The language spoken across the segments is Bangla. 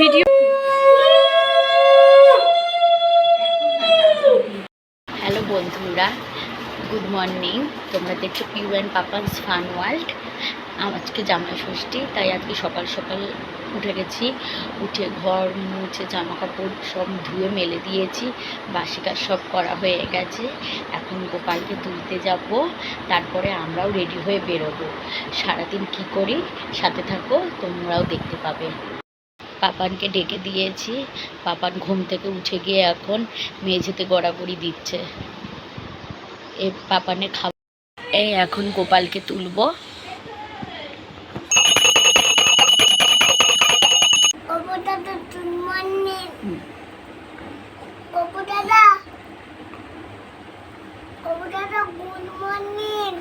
ভিডিও হ্যালো বন্ধুরা, গুড মর্নিং। তোমরা দেখছ Piu and papa's fun world আজকে জামাই ষষ্ঠী, তাই আজকে সকাল সকাল উঠে গেছি। উঠে ঘর মুছে জামা কাপড় সব ধুয়ে মেলে দিয়েছি। বাসি কাজ সব করা হয়ে গেছে। এখন গোপালকে তুলতে যাব। তারপরে আমরাও রেডি হয়ে বেরোবো। সারাদিন কি করি? সাথে থাকো, তোমরাও দেখতে পাবে। পাপানকে ডেকে দিয়েছি। পাপান ঘুম থেকে উঠে গিয়ে এখন মেঝেতে গড়াগড়ি দিচ্ছে। এ পাপানে খাবার এই এখন গোপালকে তুলবো।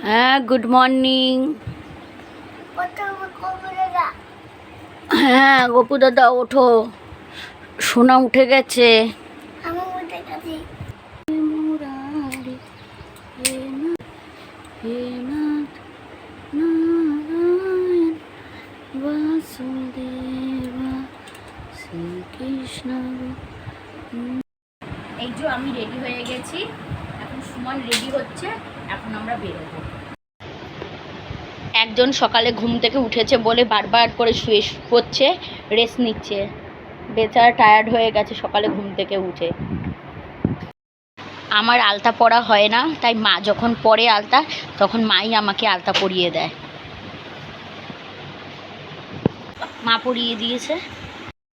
হ্যাঁ গুড মর্নিং। হ্যাঁ গপু দাদা ওঠো। সোনা উঠে গেছে। এই যে আমি রেডি হয়ে গেছি। এখন সুমন রেডি হচ্ছে এখন আমরা বেরোবো। একজন সকালে ঘুম থেকে উঠেছে বলে বারবার করে শুয়ে পড়ছে রেস্ট নিচ্ছে। বেচারা টায়ার্ড হয়ে গেছে সকালে ঘুম থেকে উঠে। আমার আলতা পরা হয় না, তাই মা যখন পরে আলতা, তখন মাই আমাকে আলতা পরিয়ে দেয়। মা পরিয়ে দিয়েছে।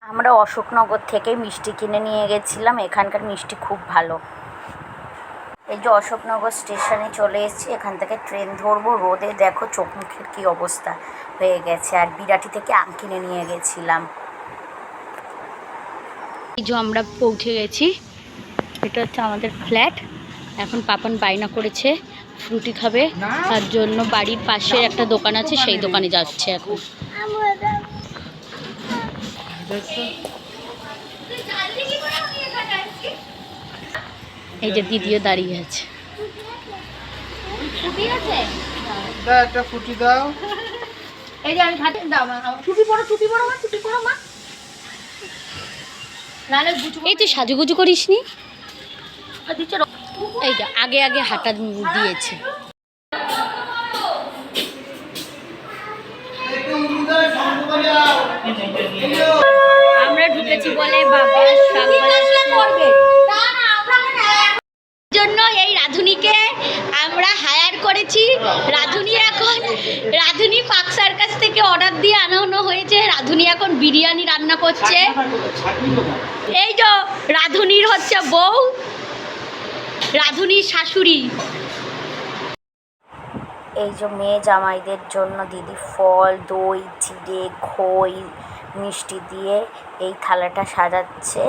আমরা অশোকনগর থেকে মিষ্টি কিনে নিয়ে গেছিলাম, এখানকার মিষ্টি খুব ভালো। এই যে অশোকনগর স্টেশনে চলে এসেছি এখান থেকে ট্রেন ধরবো রোদে দেখো চোখ মুখের কী অবস্থা হয়ে গেছে। আর বিরাটি থেকে আম কিনে নিয়ে গেছিলাম। এই যে আমরা পৌঁছে গেছি এটা হচ্ছে আমাদের ফ্ল্যাট। এখন পাপন বায়না করেছে ফ্রুটি খাবে। তার জন্য বাড়ির পাশে একটা দোকান আছে সেই দোকানে যাচ্ছে এখন। এই যে দিদিও দাঁড়িয়ে আছে। দা একটা ফুটি দাও। এই যে আমি খাতে দাও মা টুপি পরো টুপি পরো মা টুপি পরো মা। নালে এই তুই সাজুগুজু করিস নি এই যে আগে আগে হাঁটা দিয়েছে। আমরা ঢুকেছি বলে বাবা শাক করবে জন্য এই রাধুনিকে আমরা হায়ার করেছি। রাধুনি এখন রাধুনি পাকসার কাছ থেকে অর্ডার দিয়ে আনানো হয়েছে। রাধুনি এখন বিরিয়ানি রান্না করছে। এই তো রাধুনির হচ্ছে বউ, রাধুনির শাশুড়ি। এই যে মেয়ে জামাইদের জন্য দিদি ফল, দই চিড়ে খই, মিষ্টি দিয়ে এই থালাটা সাজাচ্ছে।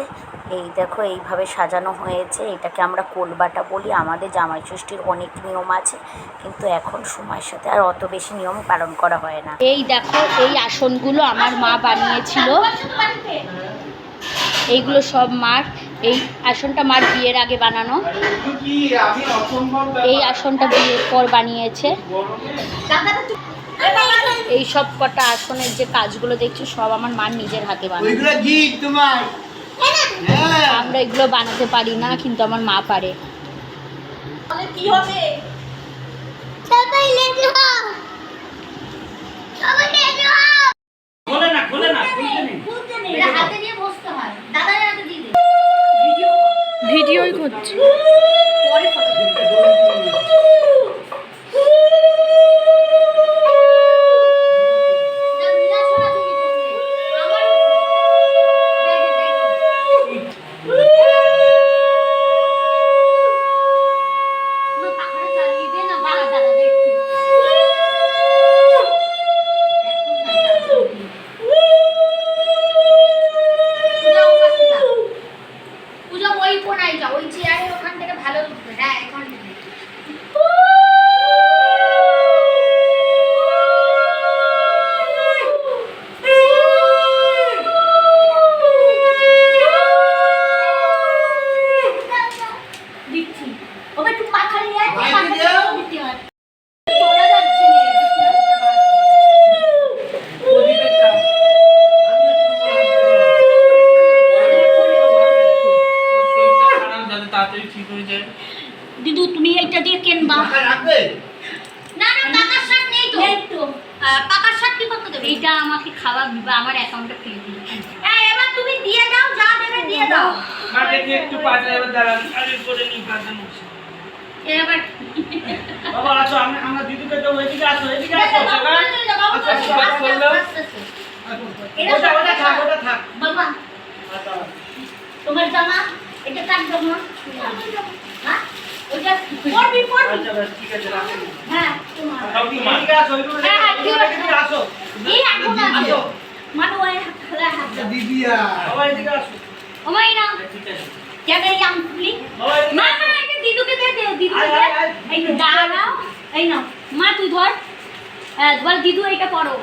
এই দেখো এইভাবে সাজানো হয়েছে। এটাকে আমরা কোলবাটা বলি। আমাদের জামাই ষষ্ঠীর অনেক নিয়ম আছে কিন্তু এখন সময়ের সাথে আর অত বেশি নিয়ম পালন করা হয় না। এই দেখো এই আসনগুলো আমার মা বানিয়েছিল। এইগুলো সব মার। এই আসনটা মার বিয়ের আগে বানানো। এই আসনটা বিয়ের পর বানিয়েছে। এই সব কটা আসনের যে কাজগুলো দেখছি সব আমার মার নিজের হাতে বানানো। হ্যাঁ আমরা এগুলো বানাতে পারি না কিন্তু আমার মা পারে। কি লেগে আমার অ্যাকাউন্টে ফেলে দিবে এই, এবার তুমি দিয়ে দাও যা দেবে দিয়ে দাও। মা দেখি একটু পাশে এবার দাঁড়ান আরে করে নি পাশে বসে। এবার বাবা আসো আমি আমরা দিদিকে তো এদিকে আসো এদিকে আসো বাবু, বাবু, আচ্ছা, বাস। এটা ওটা ওটা থাক ওটা থাক। বাবা। আচ্ছা তোমার জামা এটা কার জামা? হ্যাঁ? ওইটা পরবি পরবি। আচ্ছা বেশ, ঠিক আছে রাখেন হ্যাঁ তোমার। এদিকে আসো হ্যাঁ, হ্যাঁ, ঠিক আছে। আসো। এই এখন আসো। মানু ওই খেলা হাত দাও দিদিয়া এদিকে আসো ও না বাবা এদিকে মা আসো। মা এটা দিদুকে দে দে দিদুকে আয়, দে আয়, আয়। এই দাঁড়াও এই নাও মা তুই ধর হ্যাঁ, ধর দিদু এইটা পড়ো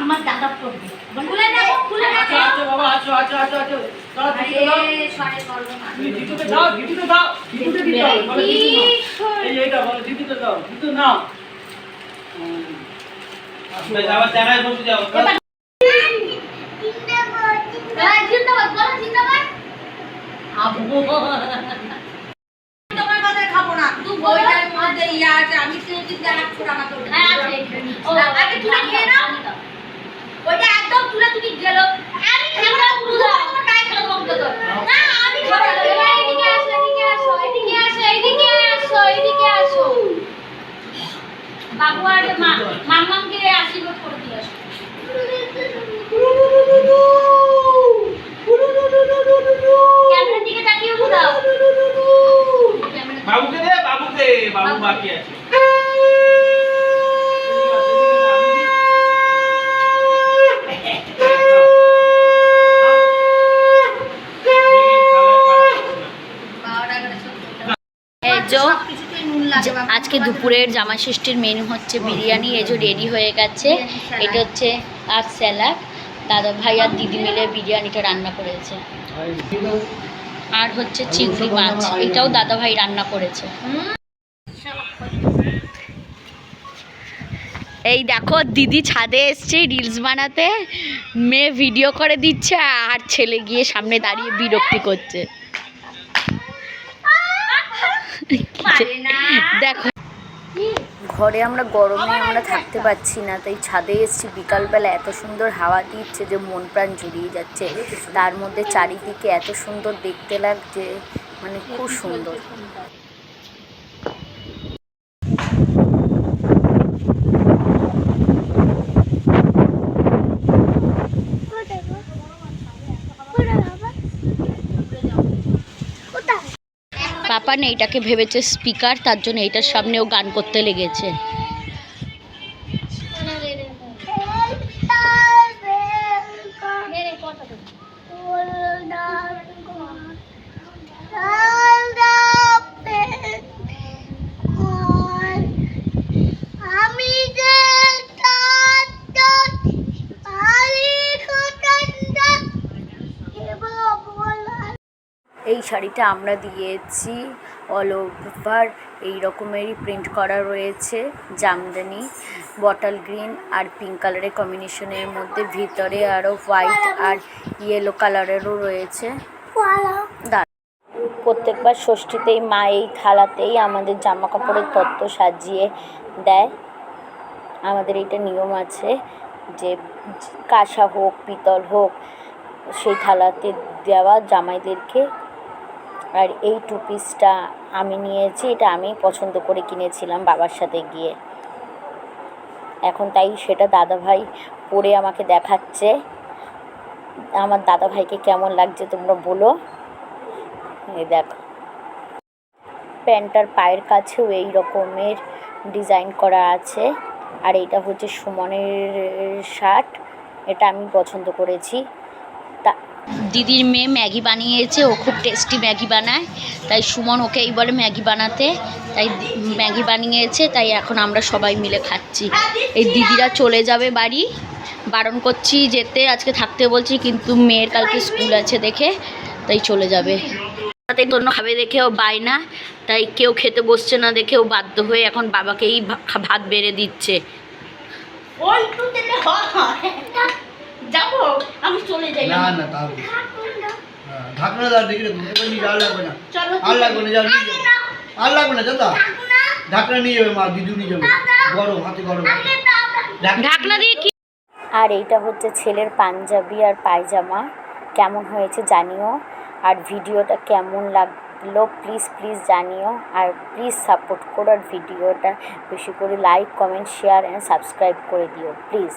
আমার দাদা পড়বে খুলে দেখো খুলে আচ্ছা দেখো আচ্ছা বাবা আসো আসো আসো আসো দাও দিদিকে দাও সরে করব না দিদিকে দাও দিদিকে দাও দিদিকে দিতে হবে দিদি এই এইটা বলো দিদিকে দাও দিদি নাও ওইটা একদম তুলে তুমি গেল আমি খাব না পুরো দাও তোমার গায়ে খেলো বন্ধ কর না আমি খাব না এদিকে আসো এদিকে আসো এদিকে আসো এদিকে আসো এদিকে আসো বাবু আর মা মাম্মামকে আশীর্বাদ করে দিয়ে আসো ক্যামেরার দিকে তাকিয়ে উঠাও ক্যামেরা বাবুকে দে বাবুকে বাবু বাকি আছে। আজকে দুপুরের জামা ষষ্ঠীর মেনু হচ্ছে বিরিয়ানি এই যে রেডি হয়ে গেছে। এটা হচ্ছে আর স্যালাড দাদা ভাই আর দিদি মিলে বিরিয়ানিটা রান্না করেছে। আর হচ্ছে চিংড়ি মাছ। এটাও দাদা ভাই রান্না করেছে। এই দেখো দিদি ছাদে এসছে রিলস বানাতে। মেয়ে ভিডিও করে দিচ্ছে আর ছেলে গিয়ে সামনে দাঁড়িয়ে বিরক্তি করছে। দেখো। ঘরে আমরা গরমে আমরা থাকতে পারছি না, তাই ছাদে এসেছি। বিকালবেলা এত সুন্দর হাওয়া দিচ্ছে যে মন প্রাণ জড়িয়ে যাচ্ছে। তার মধ্যে চারিদিকে এত সুন্দর দেখতে লাগছে মানে খুব সুন্দর। পাপা না এটাকে ভেবেছে স্পিকার তার জন্য এটার সামনেও গান করতে লেগেছে। এই শাড়িটা আমরা দিয়েছি অল ওভার এই রকমেরই প্রিন্ট করা রয়েছে, জামদানি বটল গ্রিন আর পিঙ্ক কালারের কম্বিনেশনের মধ্যে। ভিতরে আরও হোয়াইট আর ইয়েলো কালারেরও রয়েছে। প্রত্যেকবার ষষ্ঠীতেই মা এই থালাতেই আমাদের জামা কাপড়ের তত্ত্ব সাজিয়ে দেয়। আমাদের এইটা নিয়ম আছে যে কাঁসা হোক, পিতল হোক, সেই থালাতে দেওয়া জামাইদেরকে আর এই টু পিসটা আমি নিয়েছি, এটা আমি পছন্দ করে কিনেছিলাম বাবার সাথে গিয়ে। এখন তাই সেটা দাদাভাই পরে আমাকে দেখাচ্ছে। আমার দাদাভাইকে কেমন লাগছে তোমরা বলো। এই দেখো। প্যান্টার পায়ের কাছেও এই রকমের ডিজাইন করা আছে। আর এটা হচ্ছে সুমনের শার্ট, এটা আমি পছন্দ করেছি। দিদির মেয়ে ম্যাগি বানিয়েছে, ও খুব টেস্টি ম্যাগি বানায়। তাই সুমন ওকে এই বলে ম্যাগি বানাতে। তাই ম্যাগি বানিয়েছে, তাই এখন আমরা সবাই মিলে খাচ্ছি। এই দিদিরা চলে যাবে বাড়ি। বারণ করছি যেতে, আজকে থাকতে বলছি, কিন্তু মেয়ের কালকে স্কুল আছে দেখে, তাই চলে যাবে। তাই তন্য খাবে দেখে ও বায় না, তাই কেউ খেতে বসছে না দেখে ও বাধ্য হয়ে এখন বাবাকেই ভাত বেড়ে দিচ্ছে। যাব আমি চলে যাই। না না তাও ঢাকনা দাও দেখি নিয়ে আর লাগবে না। চলো আর লাগবে না যাও নিয়ে যাও। আর লাগবে না দাদা ঢাকনা নিয়ে যাবে মা দিদু নিয়ে যাবে। গরম হাতে গরম। ঢাকনা দিয়ে কি? আর এইটা হচ্ছে ছেলের পাঞ্জাবি আর পায়জামা। কেমন হয়েছে জানিও। আর ভিডিওটা কেমন লাগল প্লিজ প্লিজ জানিও। আর প্লিজ সাপোর্ট করো আর ভিডিওটা। বেশি করে like comment share and subscribe করে দিও প্লিজ